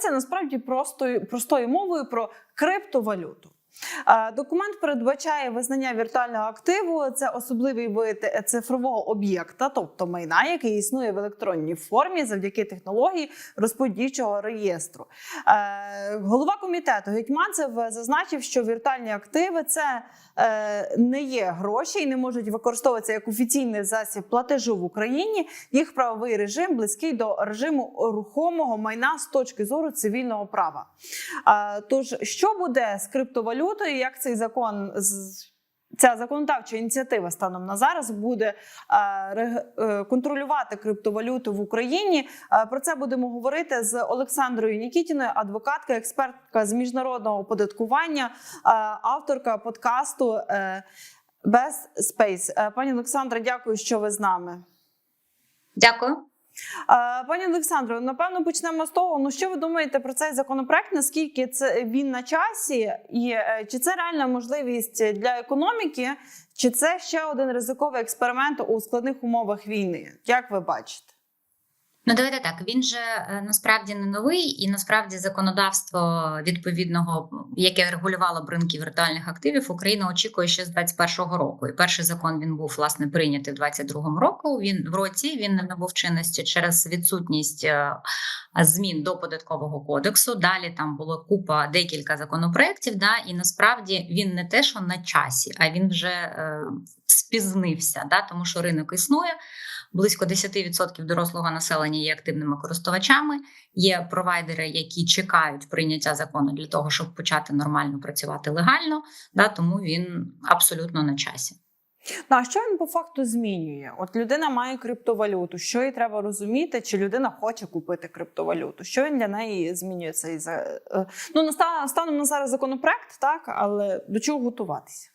Йдеться насправді простою простою мовою про криптовалюту. Документ передбачає визнання віртуального активу. Це особливий вид цифрового об'єкта, тобто майна, який існує в електронній формі завдяки технології розподільчого реєстру. Е, Голова комітету Гетьманцев зазначив, що віртуальні активи це е, не є гроші і не можуть використовуватися як офіційний засіб платежу в Україні. Їх правовий режим близький до режиму рухомого майна з точки зору цивільного права. Тож, що буде з криптовалютою? Як цей закон ця законодавча ініціатива станом на зараз буде е, е, контролювати криптовалюту в Україні? Е, Про це будемо говорити з Олександрою Нікітіною, адвокатка, експертка з міжнародного оподаткування, авторка подкасту Best Space. Пані Олександра, дякую, що ви з нами. Дякую. Е, Пані Олександро, напевно, почнемо з того. Ну що ви думаєте про цей законопроект? Наскільки це він на часі, і е, чи це реальна можливість для економіки, чи це ще один ризиковий експеримент у складних умовах війни? Як ви бачите? Ну, давайте так. Він же е, насправді не новий, і насправді законодавство відповідного, яке регулювало б ринки віртуальних активів, Україна очікує ще з 21-го року. І перший закон він був власне прийнятий в 22-му року. Він в році він не набув чинності через відсутність е, змін до податкового кодексу. Далі там було купа декілька законопроєктів. Да, і насправді він не те, що на часі, а він вже е, спізнився, да, тому що ринок існує. Близько 10% дорослого населення є активними користувачами. Є провайдери, які чекають прийняття закону для того, щоб почати нормально працювати легально. Да, тому він абсолютно на часі. Ну, а що він по факту змінює? От людина має криптовалюту. Що їй треба розуміти, чи людина хоче купити криптовалюту? Що він для неї змінює цей е, ну станом на зараз законопроект, так але до чого готуватися?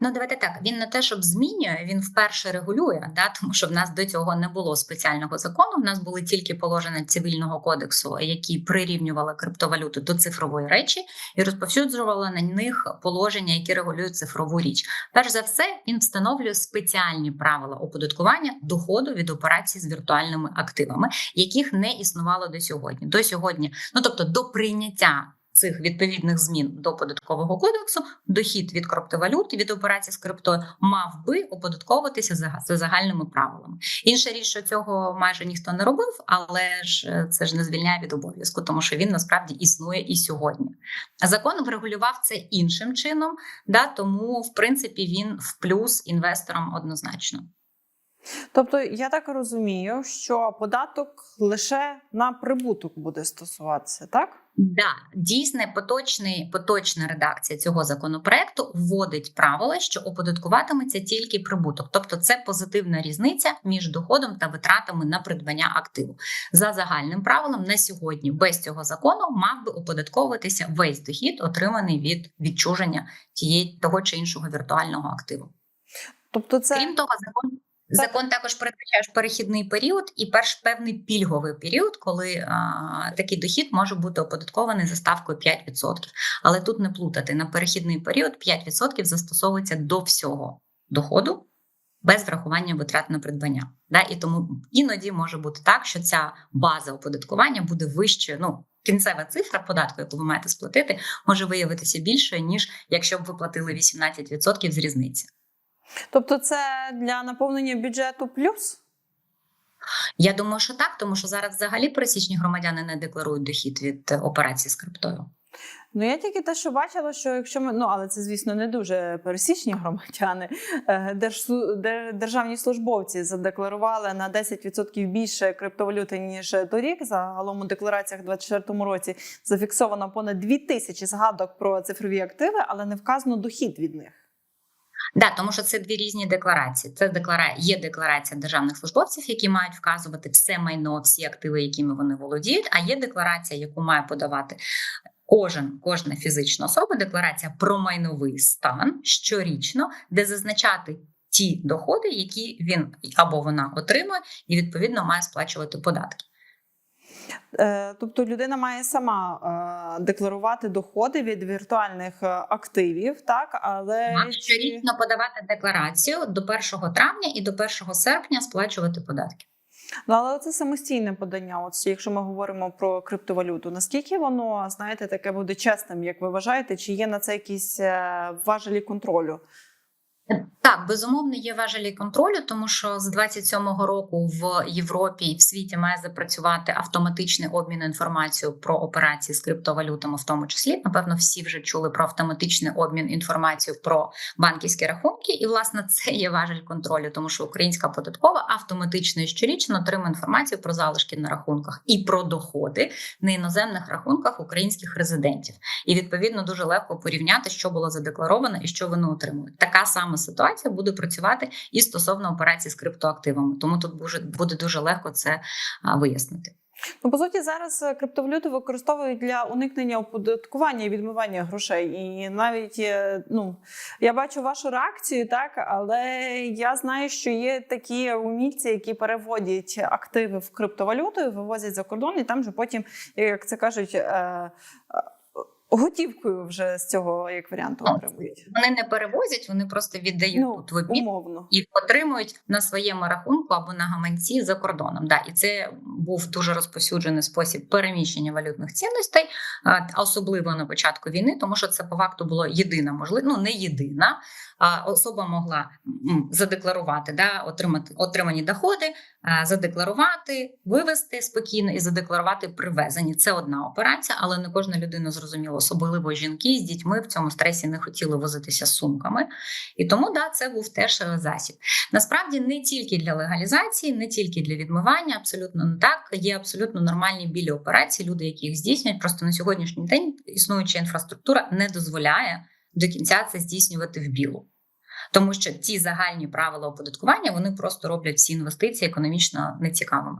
Ну, давайте так. Він не те, щоб змінює, він вперше регулює, да, тому що в нас до цього не було спеціального закону. В нас були тільки положення цивільного кодексу, які прирівнювали криптовалюту до цифрової речі, і розповсюджували на них положення, які регулюють цифрову річ. Перш за все, він встановлює спеціальні правила оподаткування доходу від операцій з віртуальними активами, яких не існувало до сьогодні. До сьогодні, ну тобто до прийняття. Цих відповідних змін до податкового кодексу дохід від криптовалюти від операцій з криптою мав би оподатковуватися за, за загальними правилами. Інша річ, що цього майже ніхто не робив, але ж е, це ж не звільняє від обов'язку, тому що він насправді існує і сьогодні. Закон врегулював це іншим чином, да тому в принципі він в плюс інвесторам однозначно. Тобто, я так розумію, що податок лише на прибуток буде стосуватися, так? Да, дійсне поточний поточна редакція цього законопроекту вводить правила, що оподаткуватиметься тільки прибуток, тобто це позитивна різниця між доходом та витратами на придбання активу. За загальним правилом на сьогодні без цього закону мав би оподатковуватися весь дохід, отриманий від відчуження тієї того чи іншого віртуального активу. Тобто, це Крім того, закон. Закон також передбачає перехідний період і перш певний пільговий період, коли а, такий дохід може бути оподаткований за ставкою 5%. Але тут не плутати на перехідний період 5% застосовується до всього доходу без врахування витрат на придбання. Да? І тому іноді може бути так, що ця база оподаткування буде вищою. Ну, кінцева цифра податку, яку ви маєте сплатити, може виявитися більшою, ніж якщо б ви платили 18% з різниці. Тобто, це для наповнення бюджету плюс? Я думаю, що так, тому що зараз взагалі пересічні громадяни не декларують дохід від е, операцій з криптою. Ну, я тільки те, що бачила, що якщо ми ну але це, звісно, не дуже пересічні громадяни, е, держсу, державні службовці задекларували на 10% більше криптовалюти ніж торік. Загалом у деклараціях у 2024 році зафіксовано понад 2 тисячі згадок про цифрові активи, але не вказано дохід від них. Да, тому що це дві різні декларації. Це деклара... є декларація державних службовців, які мають вказувати все майно, всі активи, якими вони володіють. А є декларація, яку має подавати кожен, кожна фізична особа. Декларація про майновий стан щорічно, де зазначати ті доходи, які він або вона отримує, і відповідно має сплачувати податки. Е, Тобто людина має сама е, декларувати доходи від віртуальних е, активів, так але чи- щорічно подавати декларацію до 1 травня і до 1 серпня сплачувати податки. Ну, але це самостійне подання. От якщо ми говоримо про криптовалюту, наскільки воно знаєте таке буде чесним, як ви вважаєте, чи є на це якісь важелі контролю? Так, безумовно, є важелі контролю, тому що з 27-го року в Європі і в світі має запрацювати автоматичний обмін інформацією про операції з криптовалютами, в тому числі. Напевно, всі вже чули про автоматичний обмін інформацією про банківські рахунки. І, власне, це є важель контролю, тому що українська податкова автоматично і щорічно отримує інформацію про залишки на рахунках і про доходи на іноземних рахунках українських резидентів. І відповідно дуже легко порівняти, що було задекларовано і що вони отримують. Така сама ситуація буде працювати і стосовно операцій з криптоактивами. Тому тут буде, дуже легко це вияснити. Ну, по суті, зараз е, криптовалюту використовують для уникнення оподаткування і відмивання грошей. І навіть е, ну я бачу вашу реакцію, так але я знаю, що є такі умільці, які переводять активи в криптовалюту, вивозять за кордон, і там же потім, як це кажуть, е, готівкою вже з цього як варіанту Ну, отримують. Вони не перевозять, вони просто віддають Ну, тут в обід умовно. і отримують на своєму рахунку або на гаманці за кордоном. Да, і це був дуже розповсюджений спосіб переміщення валютних цінностей, а, особливо на початку війни, тому що це по факту було єдина можливість, ну не єдина. А особа могла задекларувати, да, отримати отримані доходи, задекларувати, вивести спокійно і задекларувати привезені. Це одна операція, але не кожна людина зрозуміла, особливо жінки з дітьми в цьому стресі не хотіли возитися сумками. І тому да, це був теж е, засіб. Насправді не тільки для легалізації, не тільки для відмивання, абсолютно не так. Є абсолютно нормальні білі операції, люди, які їх здійснюють. Просто на сьогоднішній день існуюча інфраструктура не дозволяє до кінця це здійснювати в білу. Тому що ті загальні правила оподаткування вони просто роблять всі інвестиції економічно нецікавими.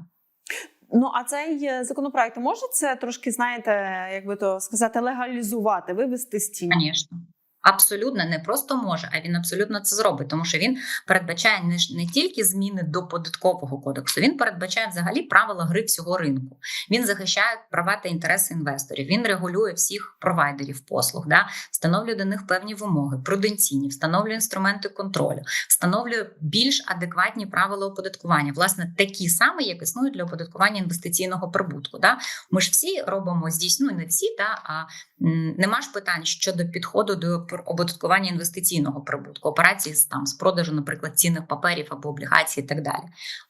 Ну а цей е, законопроект може це трошки, знаєте, як би то сказати, легалізувати, вивести з тіні? Звісно. Абсолютно не просто може, а він абсолютно це зробить, тому що він передбачає не, не тільки зміни до податкового кодексу, він передбачає взагалі правила гри всього ринку. Він захищає права та інтереси інвесторів. Він регулює всіх провайдерів послуг, да? встановлює до них певні вимоги, пруденційні, встановлює інструменти контролю, встановлює більш адекватні правила оподаткування, власне, такі самі, як існують для оподаткування інвестиційного прибутку. Да? Ми ж всі робимо здійснює не всі, да, а нема ж питань щодо підходу до оподаткування інвестиційного прибутку, операцій там з продажу, наприклад, цінних паперів або облігацій, і так далі.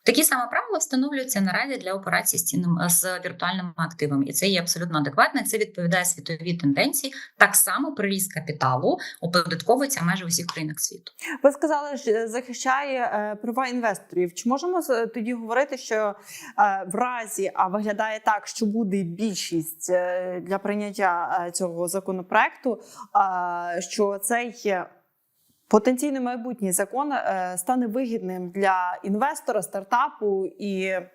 Такі саме правила встановлюються наразі для операцій з цінним з віртуальними активами, і це є абсолютно адекватно. Це відповідає світовій тенденції. Так само приріст капіталу оподатковується майже в усіх країнах світу. Ви сказали, що захищає е, права інвесторів. Чи можемо тоді говорити, що е, в разі, а виглядає так, що буде більшість е, для прийняття е, цього законопроекту, що цей потенційний майбутній закон е, стане вигідним для інвестора, стартапу і, е,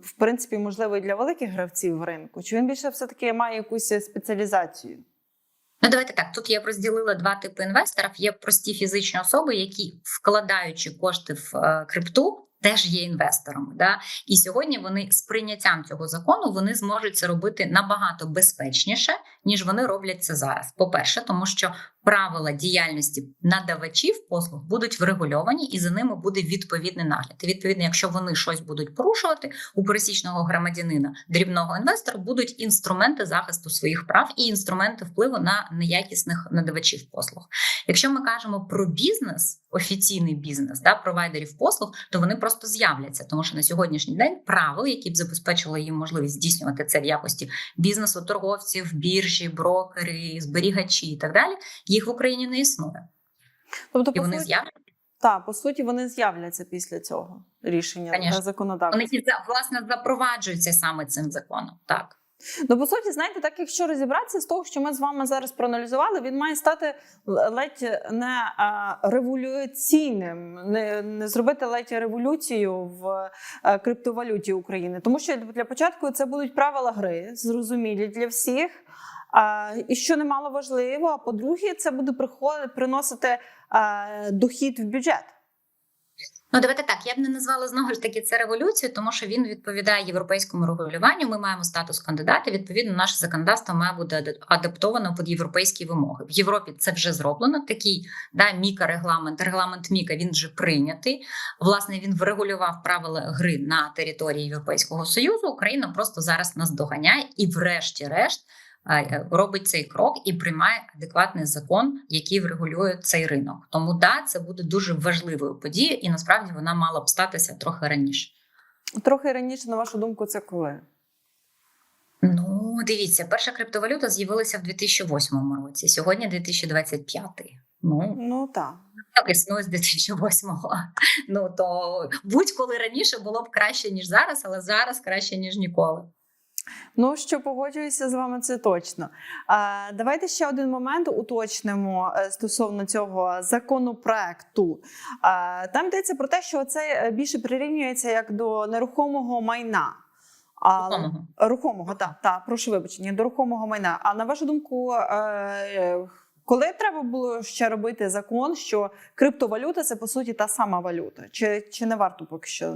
в принципі, можливо, і для великих гравців ринку? Чи він більше все таки має якусь спеціалізацію? Ну, давайте так. Тут я б розділила два типи інвесторів. Є прості фізичні особи, які, вкладаючи кошти в е, крипту, теж є інвесторами. Да? І сьогодні вони з прийняттям цього закону вони зможуть це робити набагато безпечніше, ніж вони роблять це зараз. По-перше, тому що правила діяльності надавачів послуг будуть врегульовані, і за ними буде відповідний нагляд. І відповідно, якщо вони щось будуть порушувати у пересічного громадянина, дрібного інвестора, будуть інструменти захисту своїх прав і інструменти впливу на неякісних надавачів послуг. Якщо ми кажемо про бізнес, офіційний бізнес, да, провайдерів послуг, то вони просто з'являться, тому що на сьогоднішній день правил, які б забезпечили їм можливість здійснювати це в якості бізнесу, торговців, біржі, брокери, зберігачі і так далі, їх в Україні не існує, Тобто, і вони з'являться. Так, по суті, вони з'являться після цього рішення Конечно. законодавства. Вони власне запроваджуються саме цим законом. Так. Ну, по суті, знаєте, так якщо розібратися з того, що ми з вами зараз проаналізували, він має стати ледь не революційним, не, не зробити ледь революцію в е, криптовалюті України. Тому що для початку це будуть правила гри, зрозумілі для всіх. А, і що немало важливо, а по-друге, це буде приходити приносити а, дохід в бюджет. Ну, давайте так. Я б не назвала знову ж таки це революцією, тому що він відповідає європейському регулюванню. Ми маємо статус кандидата. Відповідно, наше законодавство має бути адаптовано під європейські вимоги. В Європі це вже зроблено. Такий да, міка регламент. Регламент Міка він вже прийнятий. Власне, він врегулював правила гри на території Європейського союзу. Україна просто зараз нас доганяє і, врешті-решт. Е, Робить цей крок і приймає адекватний закон, який врегулює цей ринок. Тому да, це буде дуже важливою подією, і насправді вона мала б статися трохи раніше. Трохи раніше, на вашу думку, це коли? Ну, дивіться, перша криптовалюта з'явилася в 2008 році. Сьогодні 2025. Ну Ну так. так існує з 2008-го. Ну то будь-коли раніше було б краще ніж зараз, але зараз краще ніж ніколи. Ну що погоджуюся з вами, це точно. Давайте ще один момент уточнимо е, стосовно цього законопроекту. Там йдеться про те, що це е, більше прирівнюється як до нерухомого майна. А, Рухомого. Рухомого, так, та, прошу вибачення, до рухомого майна. А на вашу думку, е, коли треба було ще робити закон, що криптовалюта це по суті та сама валюта? Чи, чи не варто поки що?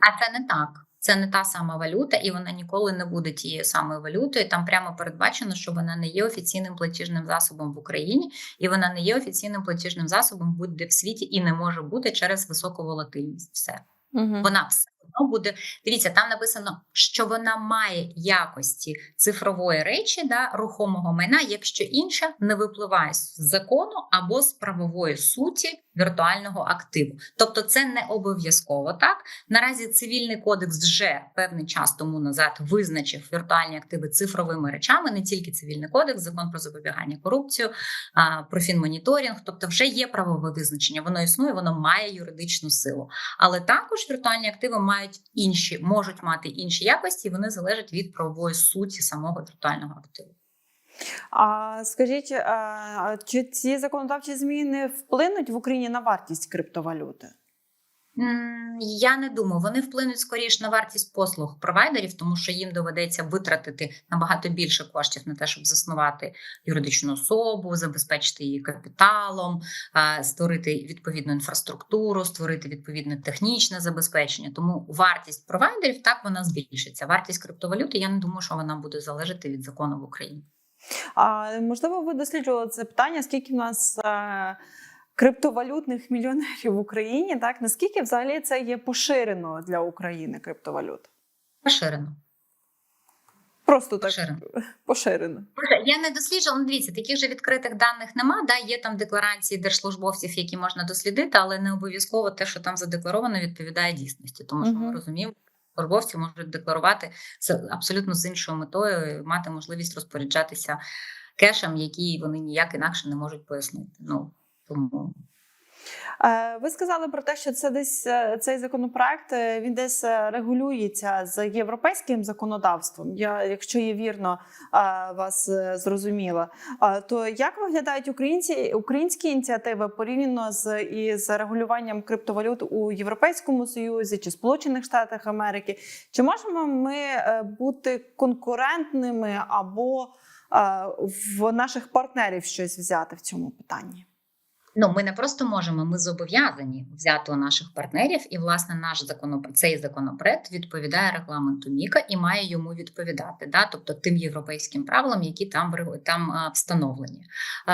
А це не так. Це не та сама валюта, і вона ніколи не буде тією самою валютою. Там прямо передбачено, що вона не є офіційним платіжним засобом в Україні, і вона не є офіційним платіжним засобом будь-де в світі і не може бути через високу волатильність. Все. Угу. вона все одно буде. Дивіться, там написано, що вона має якості цифрової речі, да, рухомого майна, якщо інша не випливає з закону або з правової суті віртуального активу. Тобто, це не обов'язково так. Наразі цивільний кодекс вже певний час тому назад визначив віртуальні активи цифровими речами, не тільки цивільний кодекс, закон про запобігання корупцію, про фінмоніторинг. Тобто, вже є правове визначення, воно існує, воно має юридичну силу. Але також віртуальні активи мають інші, можуть мати інші якості, і вони залежать від правової суті самого віртуального активу. А скажіть, чи ці законодавчі зміни вплинуть в Україні на вартість криптовалюти? Я не думаю, вони вплинуть скоріш на вартість послуг провайдерів, тому що їм доведеться витратити набагато більше коштів на те, щоб заснувати юридичну особу, забезпечити її капіталом, е, створити відповідну інфраструктуру, створити відповідне технічне забезпечення. Тому вартість провайдерів так вона збільшиться. Вартість криптовалюти я не думаю, що вона буде залежати від закону в Україні. А можливо, ви досліджували це питання? Скільки в нас е, криптовалютних мільйонерів в Україні? Так наскільки взагалі це є поширено для України криптовалют? Поширено. Просто так Поширено. поширено. Я не досліджувала. ну, Дивіться, таких же відкритих даних нема. Да, є там декларації держслужбовців, які можна дослідити, але не обов'язково те, що там задекларовано, відповідає дійсності. Тому що ми розуміємо, службовці можуть декларувати це абсолютно з іншою метою, мати можливість розпоряджатися кешем, який вони ніяк інакше не можуть пояснити. Ну тому Ви сказали про те, що це десь е, цей законопроект е, він десь е, регулюється з європейським законодавством. Я, якщо я вірно е, вас е, зрозуміла, Е, то як виглядають українці українські ініціативи порівняно з із регулюваннам криптовалют у Європейському Союзі чи Сполучених Штатах Америки? Чи можемо ми е, бути конкурентними або е, в наших партнерів щось взяти в цьому питанні? Ну, ми не просто можемо, ми зобов'язані взяти у наших партнерів, і власне наш законопроект, цей законопроект відповідає регламенту Міка і має йому відповідати, да, тобто тим європейським правилам, які там там встановлені.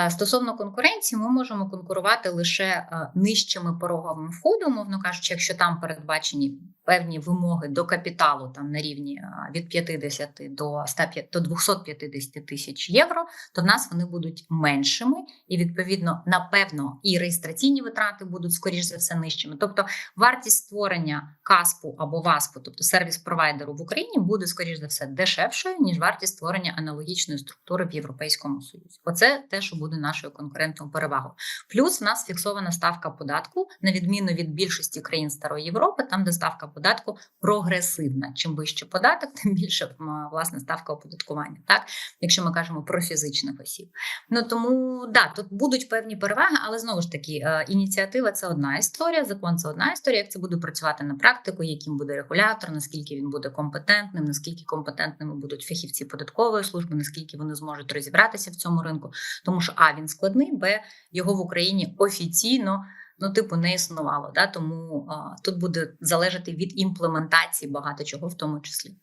Стосовно конкуренції, ми можемо конкурувати лише нижчими пороговим входу, мовно кажучи, якщо там передбачені певні вимоги до капіталу, там на рівні від 50 до 105, до 250 тисяч євро, то в нас вони будуть меншими і відповідно напевно і реєстраційні витрати будуть скоріш за все нижчими. Тобто вартість створення каспу або васпу, тобто сервіс-провайдеру в Україні, буде скоріш за все дешевшою ніж вартість створення аналогічної структури в Європейському Союзі. Оце те, що буде нашою конкурентною перевагою. Плюс в нас фіксована ставка податку на відміну від більшості країн Старої Європи, там де ставка податку прогресивна. Чим вище податок, тим більше власне ставка оподаткування. Так, якщо ми кажемо про фізичних осіб. Ну тому да, тут будуть певні переваги, але знову ж таки, е, ініціатива це одна історія, закон це одна історія. Як це буде працювати на практику, яким буде регулятор, наскільки він буде компетентним, наскільки компетентними будуть фахівці податкової служби, наскільки вони зможуть розібратися в цьому ринку, тому що а він складний, б його в Україні офіційно ну, типу, не існувало. Да? Тому а, тут буде залежати від імплементації багато чого, в тому числі.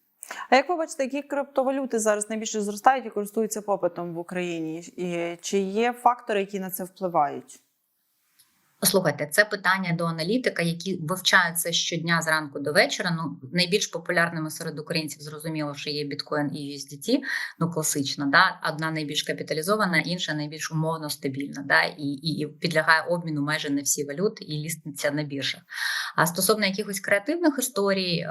А як ви бачите, які криптовалюти зараз найбільше зростають і користуються попитом в Україні? І чи є фактори, які на це впливають? Слухайте, це питання до аналітика, які вивчають це щодня зранку до вечора. Ну найбільш популярними серед українців зрозуміло, що є біткоін і USDT, ну класично, да одна найбільш капіталізована, інша найбільш умовно стабільна, да і, і, і підлягає обміну майже на всі валюти і ліститься на біржах. А стосовно якихось креативних історій, е,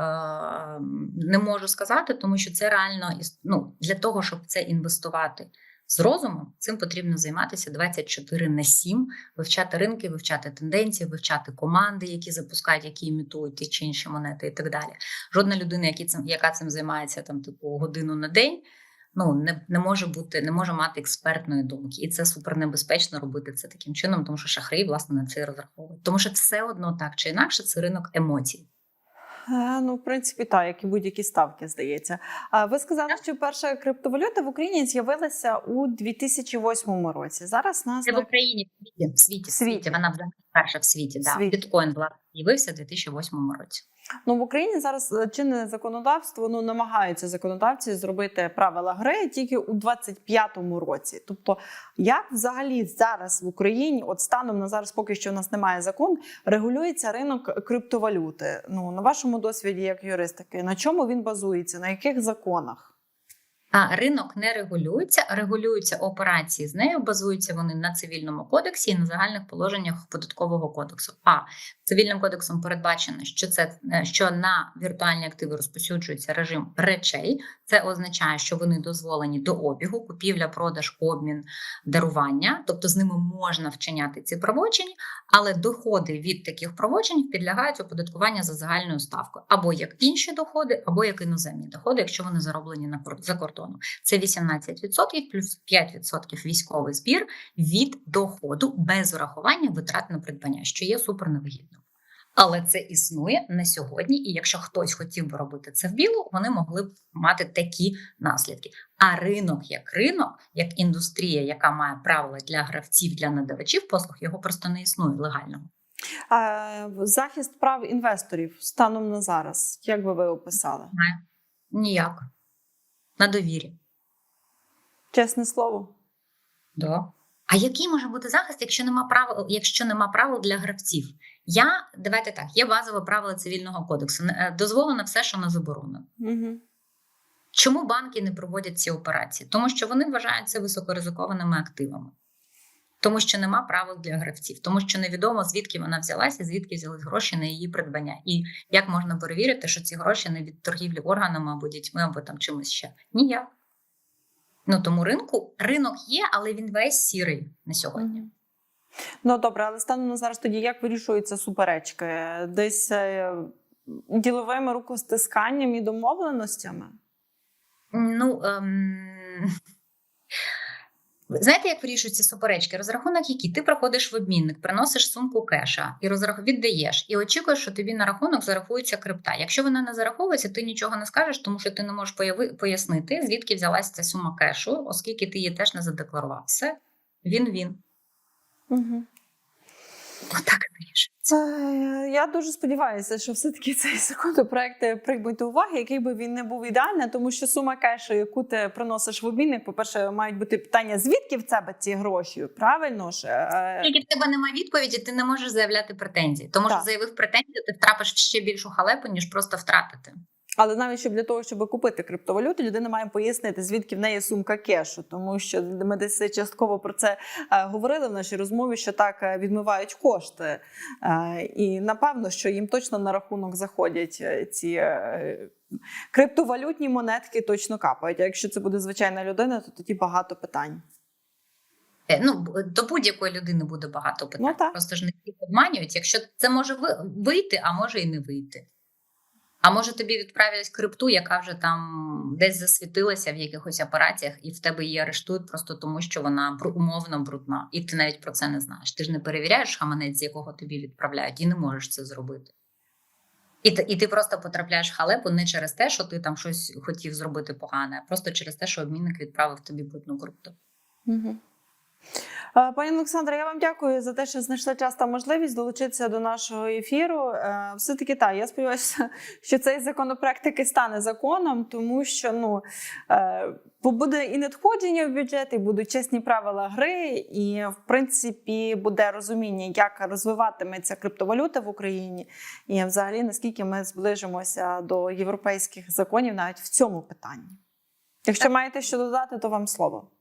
не можу сказати, тому що це реально ну, для того, щоб це інвестувати. З розумом цим потрібно займатися 24 на 7, вивчати ринки, вивчати тенденції, вивчати команди, які запускають, які імітують ті чи інші монети, і так далі. Жодна людина, які цим, яка цим займається там типу годину на день, ну не, не може бути, не може мати експертної думки, і це супернебезпечно робити це таким чином, тому що шахраї власне на це розраховують. Тому що все одно так чи інакше, це ринок емоцій. Е, Ну, в принципі, так, як і будь-які ставки, здається. Ви сказали, що перша криптовалюта в Україні з'явилася у 2008 році. Зараз нас Це в Україні в світі, в світі, в Світі. Вона вже перша в світі. Да. Світі. Біткоін була з'явився у 2008 році. Ну в Україні зараз е, чинне законодавство ну намагаються законодавці зробити правила гри тільки у 25-му році. Тобто, як взагалі зараз в Україні, от станом на зараз, поки що у нас немає закону, регулюється ринок криптовалюти. Ну на вашому досвіді, як юристики, на чому він базується, на яких законах? Ринок не регулюється, регулюються операції з нею, базуються вони на цивільному кодексі і на загальних положеннях податкового кодексу. А цивільним кодексом передбачено, що це е, що на віртуальні активи розповсюджується режим речей. Це означає, що вони дозволені до обігу, купівля, продаж, обмін, дарування, тобто з ними можна вчиняти ці правочини, але доходи від таких правочинів підлягають оподаткуванню за загальною ставкою, або як інші доходи, або як іноземні доходи, якщо вони зароблені на за кордоном. Це 18% плюс 5% військовий збір від доходу без урахування витрат на придбання, що є суперневигідно. Але це існує на сьогодні, і якщо хтось хотів би робити це в білу, вони могли б мати такі наслідки. А ринок як ринок, як індустрія, яка має правила для гравців, для надавачів послуг, його просто не існує легального. А, захист прав інвесторів станом на зараз, як би ви описали? Ніяк. На довірі. Чесне слово. Да. А який може бути захист, якщо нема правил, якщо нема правил для гравців? Я давайте так, є базове правило цивільного кодексу. Е, Дозволено все, що не заборонено. Угу. Чому банки не проводять ці операції? Тому що вони вважаються високоризикованими активами, тому що нема правил для гравців, тому що невідомо звідки вона взялася, звідки взялись гроші на її придбання, і як можна перевірити, що ці гроші не від торгівлі органами або дітьми, або там чимось ще. Ніяк. Ну тому ринку ринок є, але він весь сірий на сьогодні. Ну добре, але станом на зараз тоді як вирішуються суперечки? Десь е, діловими рукостисканням і домовленостями? Ну ем... знаєте, як вирішуються суперечки? Розрахунок, який ти проходиш в обмінник, приносиш сумку кеша і розрах... віддаєш, і очікуєш, що тобі на рахунок зарахується крипта. Якщо вона не зараховується, ти нічого не скажеш, тому що ти не можеш пояснити, звідки взялася ця сума кешу, оскільки ти її теж не задекларував. Все, він він. Угу. Отак. Це я дуже сподіваюся, що все-таки цей законопроект приймуть до уваги, який би він не був ідеальний, тому що сума кешу, яку ти приносиш в обмінник, по-перше, мають бути питання, звідки в тебе ці гроші? Правильно ж? Е, Тільки в тебе немає відповіді, ти не можеш заявляти претензії. Тому що заявив претензію, ти втрапиш в ще більшу халепу, ніж просто втратити. Але навіть щоб для того, щоб купити криптовалюту, людина має пояснити, звідки в неї сумка кешу, тому що ми десь частково про це е, говорили в нашій розмові, що так е, відмивають кошти, Е, і напевно, що їм точно на рахунок заходять ці криптовалютні монетки, точно капають. А якщо це буде звичайна людина, то тоді багато питань. Ну, до будь-якої людини буде багато питань. Ну. Просто ж не обманюють. Якщо це може вийти, а може і не вийти. А може тобі відправлять крипту, яка вже там десь засвітилася в якихось операціях, і в тебе її арештують просто тому, що вона умовно брудна, і ти навіть про це не знаєш. Ти ж не перевіряєш гаманець, з якого тобі відправляють, і не можеш це зробити. І, і ти просто потрапляєш в халепу не через те, що ти там щось хотів зробити погане, а просто через те, що обмінник відправив тобі брудну крипту. Угу. Е, Пані Олександре, я вам дякую за те, що знайшли час та можливість долучитися до нашого ефіру. Е, Все-таки так, я сподіваюся, що цей законопроект таки стане законом, тому що ну е, буде і надходження в бюджет, і будуть чесні правила гри, і в принципі буде розуміння, як розвиватиметься криптовалюта в Україні, і взагалі наскільки ми зближимося до європейських законів навіть в цьому питанні. Якщо маєте що додати, то вам слово.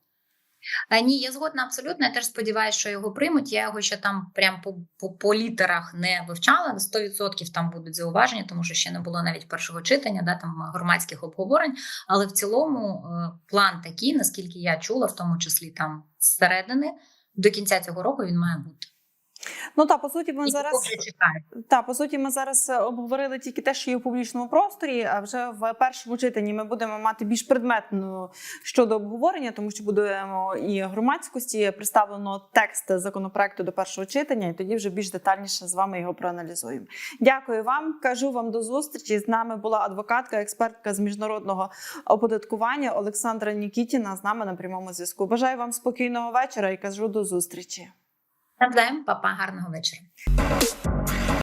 А, ні, я згодна абсолютно. Я теж сподіваюся, що його приймуть. Я його ще там прям по, по, по літерах не вивчала. 100% там будуть зауваження, тому що ще не було навіть першого читання, да, там громадських обговорень. Але в цілому е, план такий, наскільки я чула, в тому числі там зсередини, до кінця цього року він має бути. Ну та по суті, ми І зараз та по суті, ми зараз е, обговорили тільки те, що є в публічному просторі. А вже в першому читанні ми будемо мати більш предметну щодо обговорення, тому що будемо і громадськості представлено текст законопроекту до першого читання, і тоді вже більш детальніше з вами його проаналізуємо. Дякую вам. Кажу вам до зустрічі. З нами була адвокатка, експертка з міжнародного оподаткування Олександра Нікітіна. З нами на прямому зв'язку. Бажаю вам спокійного вечора і кажу до зустрічі. Навзаєм, папа, гарного вечора.